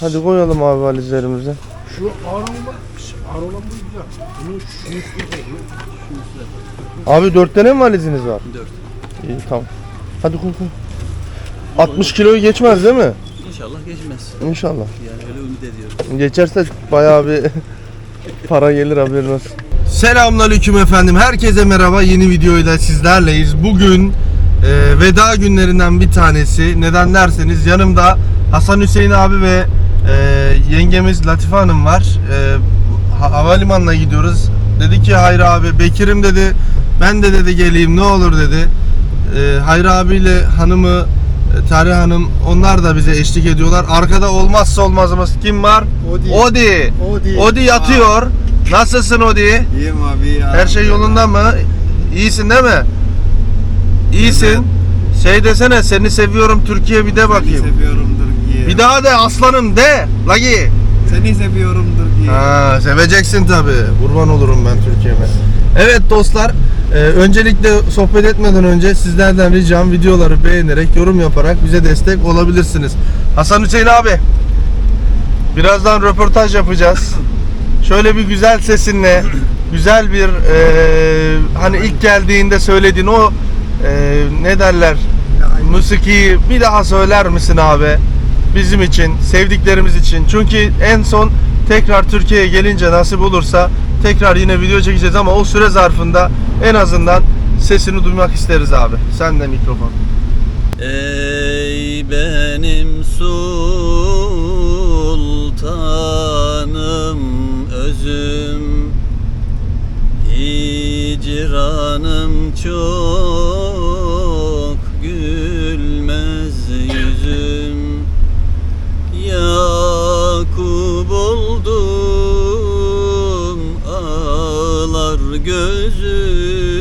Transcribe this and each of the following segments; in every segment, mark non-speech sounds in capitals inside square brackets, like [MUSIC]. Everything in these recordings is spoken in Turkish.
Hadi koyalım abi valizlerimizi. Şu ağır olan, ağır olan bu güzel. Bunu şunun üstüne koyuyor. Şunun üstüne. Abi dört tane mi valiziniz var? Dört. İyi tamam. Hadi koy koy. 60 kiloyu geçmez değil mi? İnşallah geçmez. İnşallah. Yani öyle ümit ediyorum. Geçerse bayağı bir [LAUGHS] para gelir haberin olsun. Selamünaleyküm efendim. Herkese merhaba. Yeni videoyla sizlerleyiz. Bugün e, veda günlerinden bir tanesi. Neden derseniz yanımda Hasan Hüseyin abi ve e, yengemiz Latife Hanım var. E, ha- havalimanına gidiyoruz. Dedi ki Hayır abi Bekir'im dedi. Ben de dedi geleyim ne olur dedi. E, Hayri abiyle hanımı e, Tarih Hanım onlar da bize eşlik ediyorlar. Arkada olmazsa olmazımız kim var? Odi. Odi. Odi. Odi yatıyor. Nasılsın Odi? İyiyim abi. ya. Her şey yolunda mı? İyisin değil mi? İyisin. Şey desene seni seviyorum Türkiye bir de Seni bakayım. Diye. Bir daha de aslanım de. Lagi. Seni seviyorumdur diye. Ha, seveceksin tabi. Kurban olurum ben Türkiye'me. Evet dostlar, e, öncelikle sohbet etmeden önce sizlerden ricam videoları beğenerek, yorum yaparak bize destek olabilirsiniz. Hasan Hüseyin abi, birazdan röportaj yapacağız. Şöyle bir güzel sesinle, güzel bir e, hani ilk geldiğinde söylediğin o e, ne derler musikiyi bir daha söyler misin abi? Bizim için, sevdiklerimiz için. Çünkü en son tekrar Türkiye'ye gelince nasip olursa tekrar yine video çekeceğiz ama o süre zarfında en azından sesini duymak isteriz abi. Sen de mikrofon. Ey benim sultanım özüm Hicranım çok Yakup oldum ağlar gözüm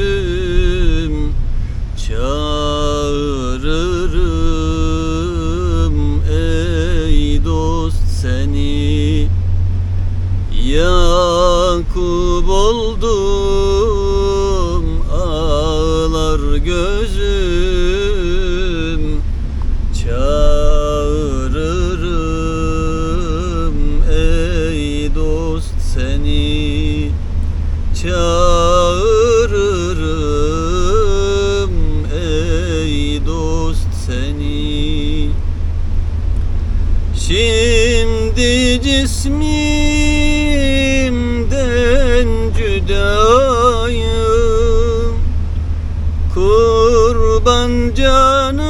cüdayım Kurban canım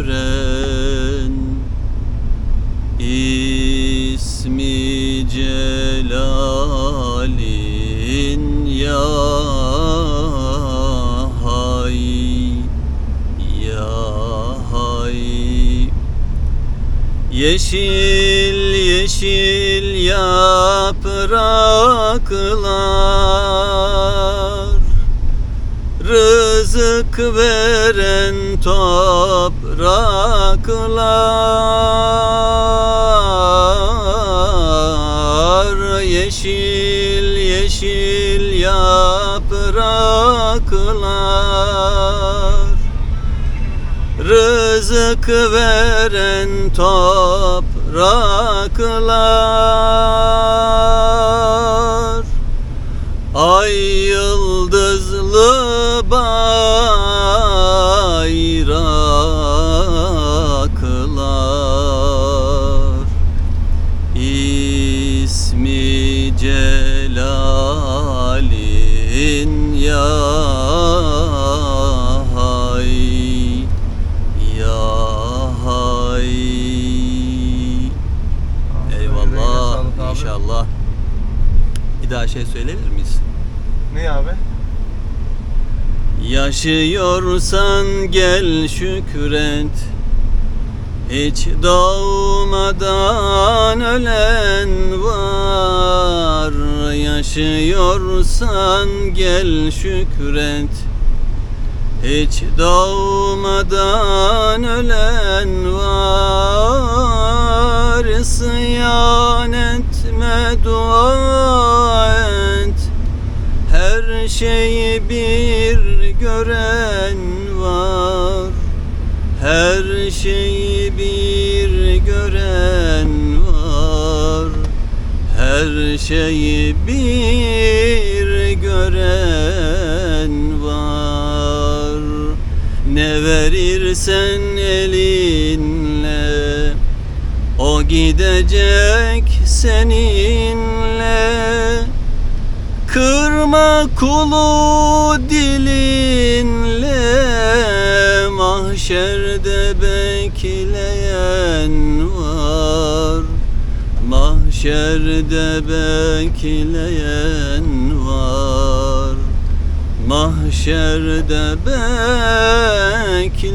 güldüren İsmi Celalin ya hay ya hay Yeşil yeşil yapraklar Rızık veren topraklar Yeşil yeşil yapraklar. Rızık veren topraklar. Ay inşallah. Bir daha şey söyleyebilir miyiz? Ne abi? Yaşıyorsan gel şükret. Hiç doğmadan ölen var. Yaşıyorsan gel şükret. Hiç doğmadan ölen var. İsyan etme dua et her şeyi bir gören var. Her şeyi bir gören var. Her şeyi bir gören var. Ne verirsen elinle O gidecek seninle. Kırma kulu dilinle Mahşerde bekleyen var. Mahşerde bekleyen var. Mahşerde bekleyen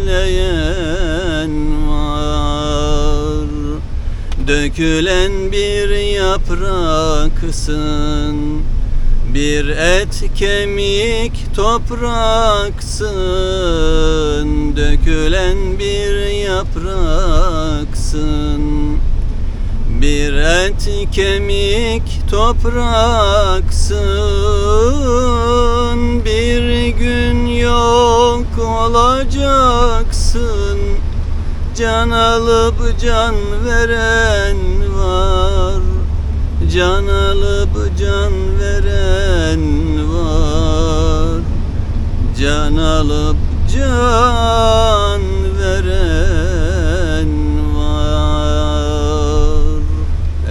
var Dökülen bir yapraksın bir et kemik topraksın. Dökülen bir yapraksın Bir et kemik topraksın. Bir gün yok olacaksın Can alıp can veren var Can alıp can veren var Can alıp can veren var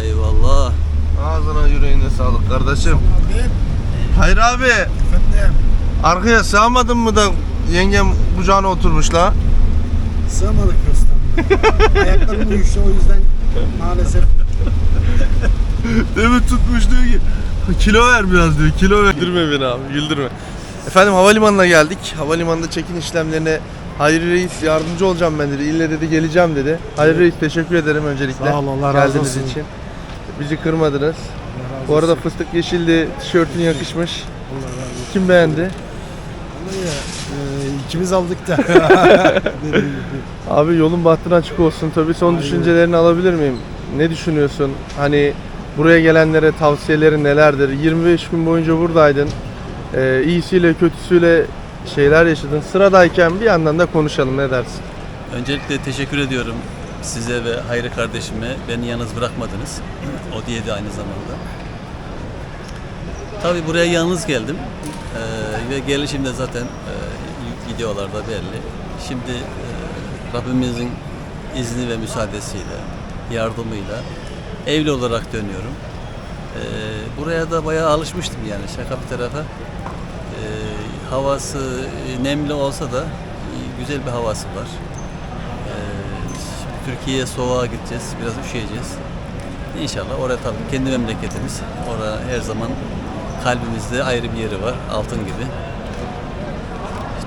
Eyvallah Ağzına yüreğine sağlık kardeşim. Hayır abi. Arkaya sığamadın mı da yengem kucağına oturmuş la? Sığamadık. Ayaklarım uyuştu o yüzden maalesef. Demin tutmuş diyor ki kilo ver biraz diyor. Kilo ver. Güldürme beni abi güldürme. Efendim havalimanına geldik. Havalimanında çekin işlemlerine Hayri Reis yardımcı olacağım ben dedi. İlle dedi geleceğim dedi. Hayri Reis teşekkür ederim öncelikle. Sağ ol, Allah razı olsun. için. Bizi kırmadınız. Bu arada fıstık yeşilli tişörtün yakışmış. Allah razı olsun. Kim beğendi? Vallahi ya, e, ikimiz aldık da. [LAUGHS] Dediğim gibi. Abi yolun bahtın açık olsun. Tabii son Aynen. düşüncelerini alabilir miyim? Ne düşünüyorsun? Hani buraya gelenlere tavsiyelerin nelerdir? 25 gün boyunca buradaydın. Ee, iyisiyle kötüsüyle şeyler yaşadın. Sıradayken bir yandan da konuşalım ne dersin? Öncelikle teşekkür ediyorum size ve Hayri kardeşime. Beni yalnız bırakmadınız. O diye de aynı zamanda. Tabii buraya yalnız geldim. Ee, ve gelişim de zaten e, videolarda belli. Şimdi e, Rabbimizin izni ve müsaadesiyle, yardımıyla evli olarak dönüyorum. Ee, buraya da bayağı alışmıştım yani şaka bir tarafa. Ee, havası e, nemli olsa da e, güzel bir havası var. Şimdi Türkiye'ye soğuğa gideceğiz, biraz üşüyeceğiz. İnşallah oraya tabii kendi memleketimiz. Orada her zaman kalbimizde ayrı bir yeri var, altın gibi.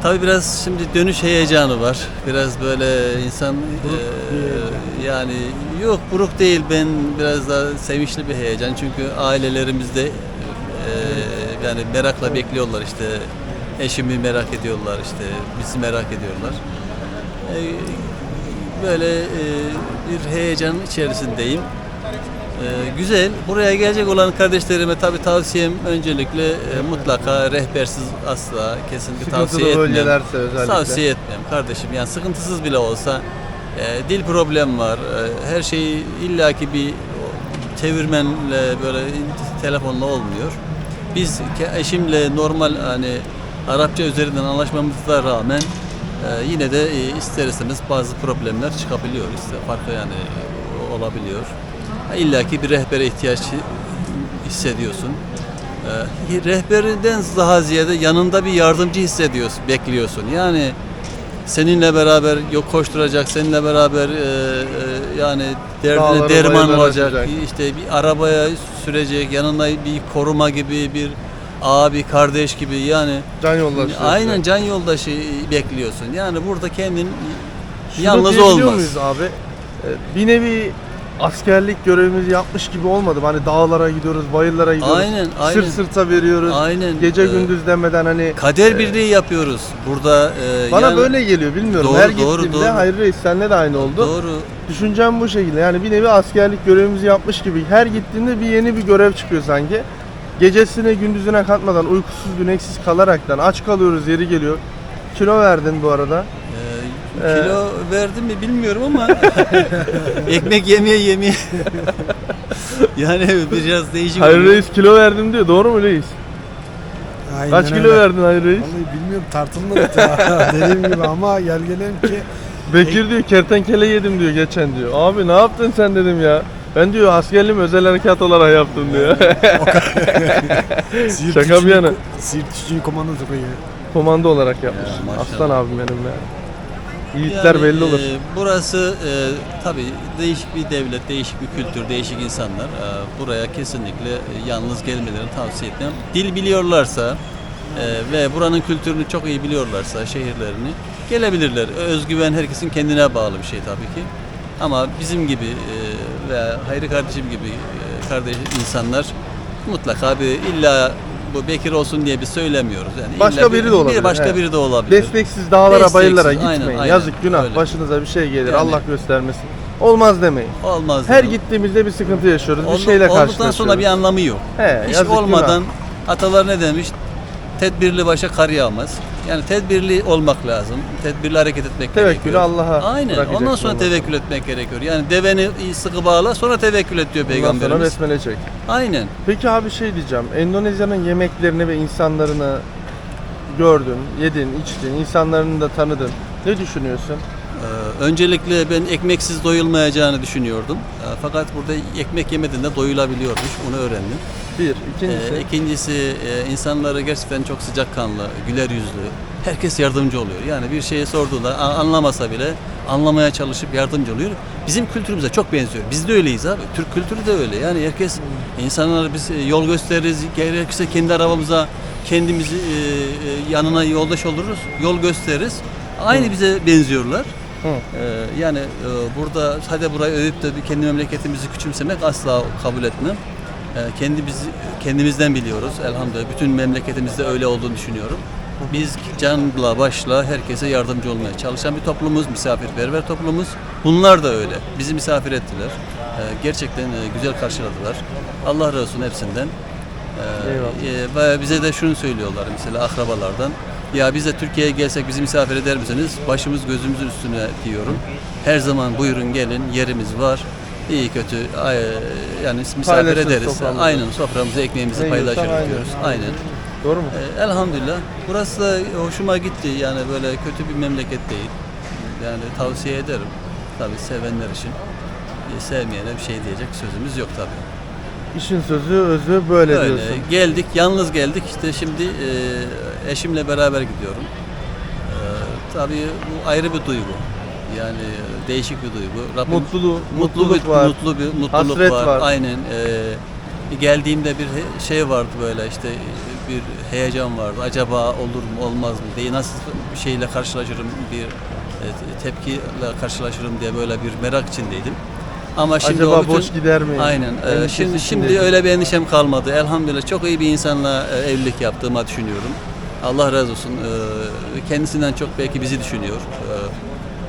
Tabii biraz şimdi dönüş heyecanı var. Biraz böyle insan e, yani yok buruk değil ben biraz daha sevinçli bir heyecan çünkü ailelerimizde e, yani merakla bekliyorlar işte eşimi merak ediyorlar işte bizi merak ediyorlar. E, böyle e, bir heyecan içerisindeyim. Güzel. Buraya gelecek olan kardeşlerime tabii tavsiyem öncelikle e, mutlaka rehbersiz asla kesinlikle Sıkıntılı tavsiye etmem. bölgelerse özellikle. Tavsiye etmem kardeşim. Yani sıkıntısız bile olsa e, dil problem var. E, her şeyi illaki bir çevirmenle böyle telefonla olmuyor. Biz ke- eşimle normal hani Arapça üzerinden anlaşmamıza rağmen e, yine de e, ister istemez bazı problemler çıkabiliyor. İşte farklı yani e, olabiliyor. İlla ki bir rehbere ihtiyaç hissediyorsun. E, rehberinden daha ziyade yanında bir yardımcı hissediyorsun, bekliyorsun. Yani seninle beraber yok koşturacak, seninle beraber e, e, yani derdine Dağları, derman olacak. aşacak. İşte bir arabaya sürecek, yanında bir koruma gibi bir abi, kardeş gibi yani Can yoldaşı. aynen can yoldaşı bekliyorsun. Yani burada kendin Şunu yalnız olmaz. muyuz abi? Ee, Bir nevi askerlik görevimizi yapmış gibi olmadı. Hani dağlara gidiyoruz, bayırlara gidiyoruz. Aynen, aynen. Sırt sırta veriyoruz. Aynen. Gece Ee, gündüz demeden hani Kader e, birliği yapıyoruz. Burada e, bana yani- böyle geliyor bilmiyorum. Doğru, Her doğru, gittiğimde doğru. Hayri Reis senle de aynı oldu. Doğru. Düşüncem bu şekilde. Yani bir nevi askerlik görevimizi yapmış gibi. Her gittiğinde bir yeni bir görev çıkıyor sanki. Gecesine gündüzüne katmadan uykusuz güneksiz kalaraktan aç kalıyoruz yeri geliyor. Kilo verdin bu arada. Ee, Ee, kilo verdim mi bilmiyorum ama [LAUGHS] ekmek yemeye yemeye [LAUGHS] yani biraz değişik Hayri oluyor. Reis kilo verdim diyor. Doğru mu Reis? Aynen Kaç kilo öyle. verdin Hayri Reis? Vallahi bilmiyorum tartılmadı ya. [LAUGHS] dediğim gibi ama gel gelelim ki Bekir diyor kertenkele yedim diyor geçen diyor. Abi ne yaptın sen dedim ya. Ben diyor askerliğimi özel harekat olarak yaptım diyor. Şaka bir yana. Siirt 3. komando tugayı. Komando olarak yapmış. Aslan abim benim ya. Yiğitler Yani, belli olur. e, burası e, tabii değişik bir devlet, değişik bir kültür, değişik insanlar. E, buraya kesinlikle e, yalnız gelmelerini tavsiye etmem. Dil biliyorlarsa e, ve buranın kültürünü çok iyi biliyorlarsa şehirlerini gelebilirler. Özgüven herkesin kendine bağlı bir şey tabii ki. Ama bizim gibi e, ve Hayri kardeşim gibi e, kardeş insanlar mutlaka bir illa bu Bekir olsun diye bir söylemiyoruz. Yani Başka illa biri bir- de olabilir, Bir başka biri de olabilir. Desteksiz dağlara Desteksiz, bayırlara aynen, gitmeyin. aynen. Yazık günah Öyle. başınıza bir şey gelir. Yani- Allah göstermesin. Olmaz demeyin. Olmaz. Her yani. gittiğimizde bir sıkıntı yaşıyoruz. Bir Oldu- şeyle Olduktan karşılaşıyoruz. sonra bir anlamı yok. He, Hiç yazık olmadan atalar ne demiş? Tedbirli başa kar yağmaz. Yani tedbirli olmak lazım. Tedbirli hareket etmek Tevekkülü gerekiyor. Allah'a Aynen. Ondan sonra ondan sonra. tevekkül etmek gerekiyor. Yani deveni sıkı bağla sonra tevekkül et diyor Ondan sonra peygamberimiz. besmele çek. Aynen. Peki abi şey diyeceğim. Endonezya'nın yemeklerini ve insanlarını gördün, yedin, içtin, insanlarını da tanıdın. Ne düşünüyorsun? Ee, öncelikle ben ekmeksiz doyulmayacağını düşünüyordum. Ee, fakat burada ekmek yemediğinde doyulabiliyormuş. Bunu öğrendim. Bir. ikincisi Ee, ikincisi e, insanları gerçekten çok sıcakkanlı, güler yüzlü. Herkes yardımcı oluyor. Yani bir şeyi sorduğunda anlamasa bile anlamaya çalışıp yardımcı oluyor. Bizim kültürümüze çok benziyor. Biz de öyleyiz abi. Türk kültürü de öyle. Yani herkes insanlara biz e, yol gösteririz. Gerekirse kendi arabamıza kendimizi e, e, yanına yoldaş oluruz. Yol gösteririz. Aynı bize benziyorlar. Hı. Ee, yani e, burada hadi burayı övüp de bir kendi memleketimizi küçümsemek asla kabul etmem. Ee, kendimiz kendimizden biliyoruz elhamdülillah. Bütün memleketimizde öyle olduğunu düşünüyorum. Biz canla başla herkese yardımcı olmaya çalışan bir toplumuz, misafirperver toplumuz. Bunlar da öyle. Bizi misafir ettiler. Ee, gerçekten e, güzel karşıladılar. Allah razı olsun hepsinden. Ee, Eyvallah. e, bize de şunu söylüyorlar mesela akrabalardan. Ya biz de Türkiye'ye gelsek bizi misafir eder misiniz? Başımız gözümüzün üstüne diyorum. Her zaman buyurun gelin yerimiz var. İyi kötü ay- yani misafir Paylaşırız ederiz. soframızı. Aynen soframızı ekmeğimizi Ne yiyorsan paylaşırız aynen. diyoruz. Aynen. Doğru mu? Ee, elhamdülillah. Burası da hoşuma gitti. Yani böyle kötü bir memleket değil. Yani tavsiye ederim. Tabii sevenler için. Ee, Sevmeyene bir şey diyecek sözümüz yok tabii. İşin sözü özü böyle Öyle diyorsun. geldik, yalnız geldik. İşte şimdi e, eşimle beraber gidiyorum. E, tabii bu ayrı bir duygu. Yani e, değişik bir duygu. Rabbim Mutluluğu, mutlu mutluluk bir, var. Mutlu bir mutluluk Hasret var. var. Aynen. E, geldiğimde bir şey vardı böyle işte bir heyecan vardı. Acaba olur mu olmaz mı diye nasıl bir şeyle karşılaşırım bir e, tepkiyle karşılaşırım diye böyle bir merak içindeydim. Ama şimdi Acaba bütün, boş gider mi? Aynen. Endişesi şimdi şimdi öyle bir endişem kalmadı. Elhamdülillah çok iyi bir insanla e, evlilik yaptığıma düşünüyorum. Allah razı olsun. Ee, kendisinden çok belki bizi düşünüyor.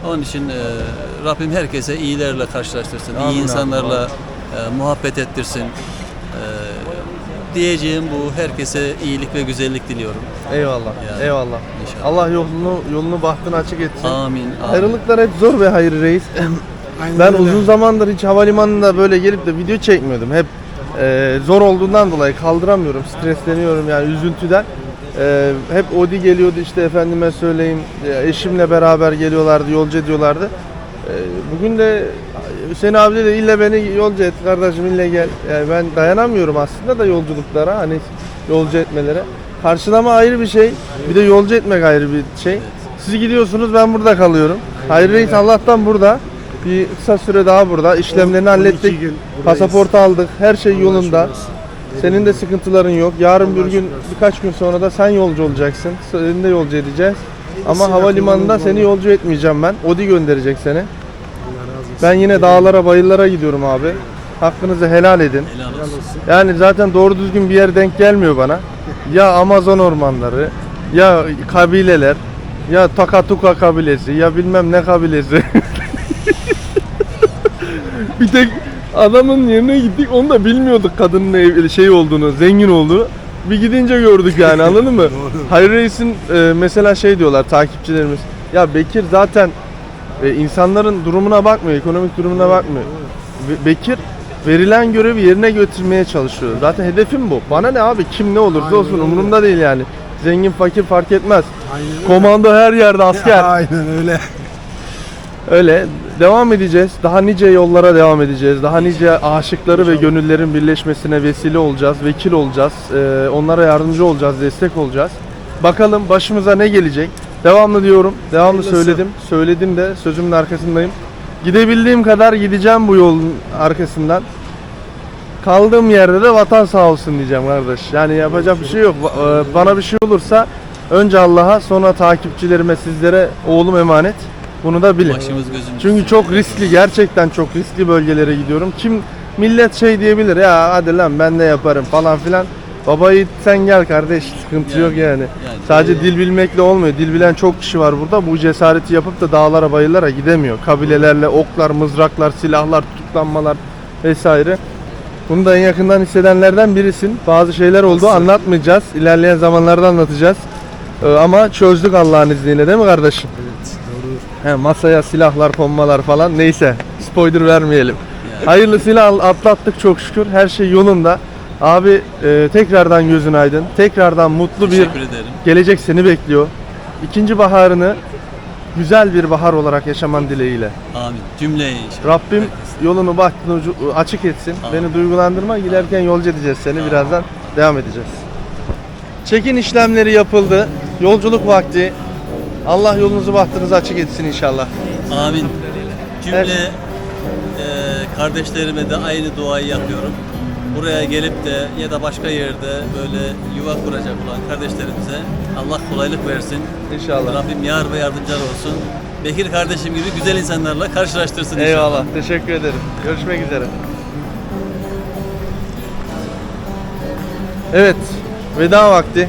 Onun için e, Rabbim herkese iyilerle karşılaştırsın. Amin, iyi insanlarla amin. e, muhabbet ettirsin. E, diyeceğim bu. Herkese iyilik ve güzellik diliyorum. Eyvallah. Yani, Eyvallah. inşallah. Allah yolunu yolunu bahtını açık etsin. Amin. amin. Ayrılıklar hep zor be hayır reis. Aynen Ben öyle. uzun zamandır hiç havalimanında böyle gelip de video çekmiyordum. Hep e, zor olduğundan dolayı kaldıramıyorum, stresleniyorum yani üzüntüden. E, hep Odi geliyordu işte efendime söyleyeyim, eşimle beraber geliyorlardı, yolcu ediyorlardı. E, bugün de Hüseyin abi de illa beni yolcu et kardeşim illa gel. Yani ben dayanamıyorum aslında da yolculuklara hani yolcu etmelere. Karşılama ayrı bir şey, bir de yolcu etmek ayrı bir şey. Siz gidiyorsunuz ben burada kalıyorum. Hayır reis Allah'tan burada. Bir kısa süre daha burada. İşlemlerini 12 hallettik. Pasaportu aldık. Her şey yolunda. Senin de sıkıntıların yok. Yarın bir gün birkaç gün sonra da sen yolcu olacaksın. Seni de yolcu edeceğiz. Ama havalimanında seni yolcu etmeyeceğim ben. Odi gönderecek seni. Allah razı olsun. Ben yine dağlara bayırlara gidiyorum abi. Hakkınızı helal edin. Helal olsun. Yani zaten doğru düzgün bir yer denk gelmiyor bana. Ya Amazon ormanları, ya kabileler, ya Takatuka kabilesi, ya bilmem ne kabilesi. [LAUGHS] bir tek adamın yerine gittik onu da bilmiyorduk kadının ev, şey olduğunu, zengin olduğunu. Bir gidince gördük yani anladın mı? [LAUGHS] Hayır Reis'in e, mesela şey diyorlar takipçilerimiz. Ya Bekir zaten e, insanların durumuna bakmıyor, ekonomik durumuna bakmıyor. Be- Bekir verilen görevi yerine götürmeye çalışıyor. Zaten hedefim bu. Bana ne abi kim ne olursa Aynen olsun öyle. umurumda değil yani. Zengin fakir fark etmez. Aynen öyle. Komando her yerde asker. [LAUGHS] Aynen öyle. Öyle devam edeceğiz. Daha nice yollara devam edeceğiz. Daha nice aşıkları ve gönüllerin birleşmesine vesile olacağız, vekil olacağız. Ee, onlara yardımcı olacağız, destek olacağız. Bakalım başımıza ne gelecek? Devamlı diyorum, devamlı Hayırlısı. söyledim. Söyledim de sözümün arkasındayım. Gidebildiğim kadar gideceğim bu yolun arkasından. Kaldığım yerde de vatan sağ olsun diyeceğim kardeş. Yani yapacak bir şey yok. E, Bana bir şey olursa önce Allah'a sonra takipçilerime sizlere oğlum emanet. Bunu da bilin. Başımız gözümüz. Çünkü çok riskli, gerçekten çok riskli bölgelere gidiyorum. Kim millet şey diyebilir ya hadi lan ben de yaparım falan filan. Baba yiğit sen gel kardeş sıkıntı Yani, yok yani. yani. Sadece dil bilmekle olmuyor. Dil bilen çok kişi var burada. Bu cesareti yapıp da dağlara bayırlara gidemiyor. Kabilelerle oklar, mızraklar, silahlar, tutuklanmalar vesaire. Bunu da en yakından hissedenlerden birisin. Bazı şeyler oldu Nasıl? anlatmayacağız. İlerleyen zamanlarda anlatacağız. Ee, ama çözdük Allah'ın izniyle değil mi kardeşim? He, masaya silahlar konmalar falan neyse spoiler vermeyelim. Hayırlısıyla atlattık çok şükür her şey yolunda. Abi e, tekrardan gözün aydın. Tekrardan mutlu bir Teşekkür ederim. gelecek seni bekliyor. İkinci baharını güzel bir bahar olarak yaşaman dileğiyle. Amin. Cümleye inşallah. Rabbim Herkes. yolunu bahtını ucu- açık etsin. Amin. Beni duygulandırma. Giderken yolcu edeceğiz seni. Birazdan devam edeceğiz. Çekin işlemleri yapıldı. Yolculuk vakti. Allah yolunuzu bahtınızı açık etsin inşallah. Amin. Cümle Evet. e, kardeşlerime de aynı duayı yapıyorum. Buraya gelip de ya da başka yerde böyle yuva kuracak olan kardeşlerimize Allah kolaylık versin. İnşallah. Rabbim yar ve yardımcılar olsun. Bekir kardeşim gibi güzel insanlarla karşılaştırsın inşallah. Eyvallah. Teşekkür ederim. Görüşmek üzere. Evet. Veda vakti.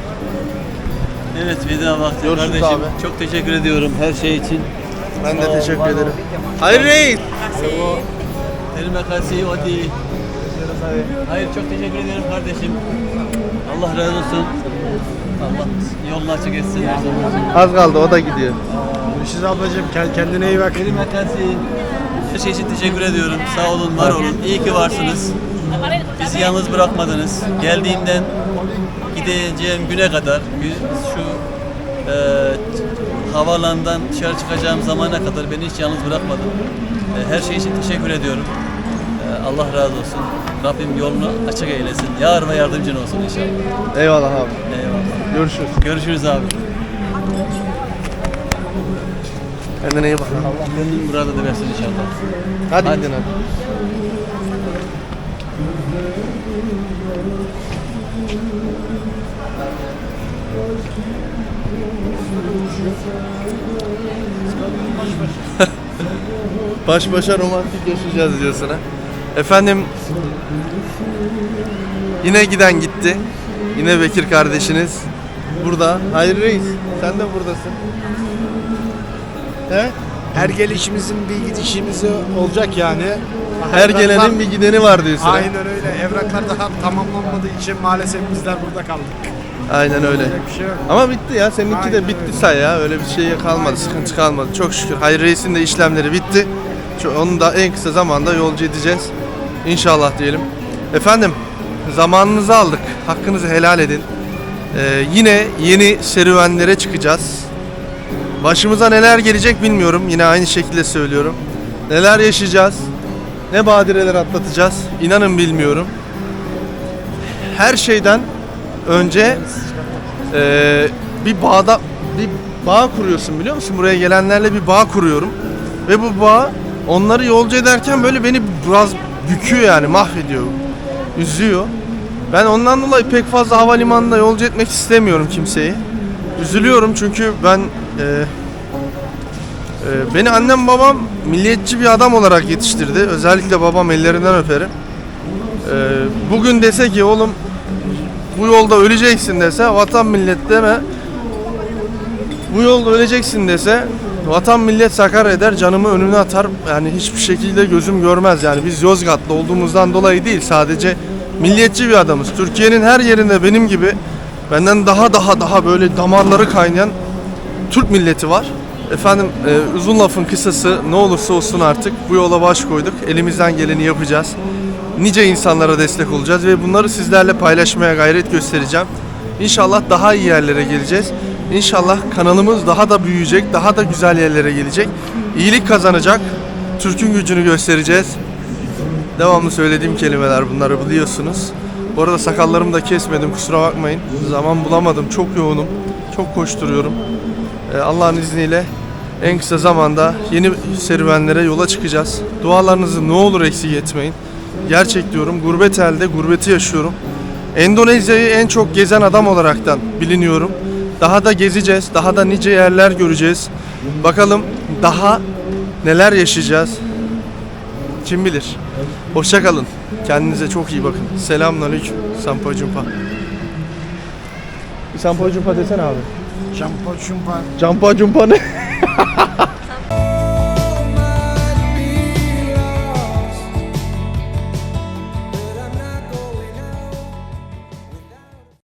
Evet veda vakti Görüşürüz kardeşim. abi. Çok teşekkür ediyorum her şey için. Ben de teşekkür ederim. Hayır reis. Terima kasih Odi. Hayır çok teşekkür ederim kardeşim. Allah razı olsun. Allah yolunu açık etsin her zaman. Az kaldı o da gidiyor. Görüşürüz ablacığım. Kend- Kendine iyi bak. Terima kasih. Her şey için teşekkür ediyorum. Sağ olun, var olun. İyi ki varsınız. Bizi yalnız bırakmadınız. Geldiğimden gideceğim güne kadar şu e, havalandan dışarı çıkacağım zamana kadar beni hiç yalnız bırakmadın. E, her şey için teşekkür ediyorum. E, Allah razı olsun. Rabbim yolunu açık eylesin. Yar ve yardımcın olsun inşallah. Eyvallah abi. Eyvallah. Görüşürüz. Görüşürüz abi. Kendine iyi bak. Allah gönlün muradı da versin inşallah. Hadi, Hadi. gidin hadi. [LAUGHS] Baş başa romantik yaşayacağız diyorsun ha. Efendim yine giden gitti. Yine Bekir kardeşiniz burada. Hayır reis sen de buradasın. Evet. Her gelişimizin bir gidişimiz olacak yani. Her Evraklar- gelenin bir gideni var diyorsun. Aynen öyle. Evraklar daha tamamlanmadığı için maalesef bizler burada kaldık. Aynen öyle. Bir şey yok. Ama bitti ya. Seninki de bitti öyle. say ya. Öyle bir şey kalmadı. Sıkıntı kalmadı. Çok şükür. Hayır Reis'in de işlemleri bitti. Onu da en kısa zamanda yolcu edeceğiz. İnşallah diyelim. Efendim zamanınızı aldık. Hakkınızı helal edin. Ee, yine yeni serüvenlere çıkacağız. Başımıza neler gelecek bilmiyorum. Yine aynı şekilde söylüyorum. Neler yaşayacağız? Ne badireler atlatacağız? İnanın bilmiyorum. Her şeyden önce ee, bir bağda bir bağ kuruyorsun biliyor musun? Buraya gelenlerle bir bağ kuruyorum. Ve bu bağ onları yolcu ederken böyle beni biraz büküyor yani mahvediyor. Üzüyor. Ben ondan dolayı pek fazla havalimanında yolcu etmek istemiyorum kimseyi. Üzülüyorum çünkü ben e, e, beni annem babam milliyetçi bir adam olarak yetiştirdi. Özellikle babam ellerinden öperim. E, bugün dese ki oğlum bu yolda öleceksin dese vatan millet deme. Bu yolda öleceksin dese vatan millet sakar eder canımı önüne atar. Yani hiçbir şekilde gözüm görmez yani biz Yozgatlı olduğumuzdan dolayı değil sadece milliyetçi bir adamız. Türkiye'nin her yerinde benim gibi benden daha daha daha böyle damarları kaynayan Türk milleti var. Efendim e, uzun lafın kısası ne olursa olsun artık bu yola baş koyduk. Elimizden geleni yapacağız. Nice insanlara destek olacağız ve bunları sizlerle paylaşmaya gayret göstereceğim. İnşallah daha iyi yerlere geleceğiz. İnşallah kanalımız daha da büyüyecek, daha da güzel yerlere gelecek. İyilik kazanacak. Türk'ün gücünü göstereceğiz. Devamlı söylediğim kelimeler bunları biliyorsunuz. Bu arada sakallarımı da kesmedim kusura bakmayın. Zaman bulamadım. Çok yoğunum. Çok koşturuyorum. Ee, Allah'ın izniyle en kısa zamanda yeni serüvenlere yola çıkacağız. Dualarınızı ne olur eksik etmeyin. Gerçek diyorum. Gurbet elde gurbeti yaşıyorum. Endonezya'yı en çok gezen adam olaraktan biliniyorum. Daha da gezeceğiz. Daha da nice yerler göreceğiz. Bakalım daha neler yaşayacağız. Kim bilir. Hoşça kalın. Kendinize çok iyi bakın. Selamünaleyküm. Sampo Cumpa. Bir Sampo Cumpa desene abi. Şampo şumpa. Campa Cumpa ne? [LAUGHS]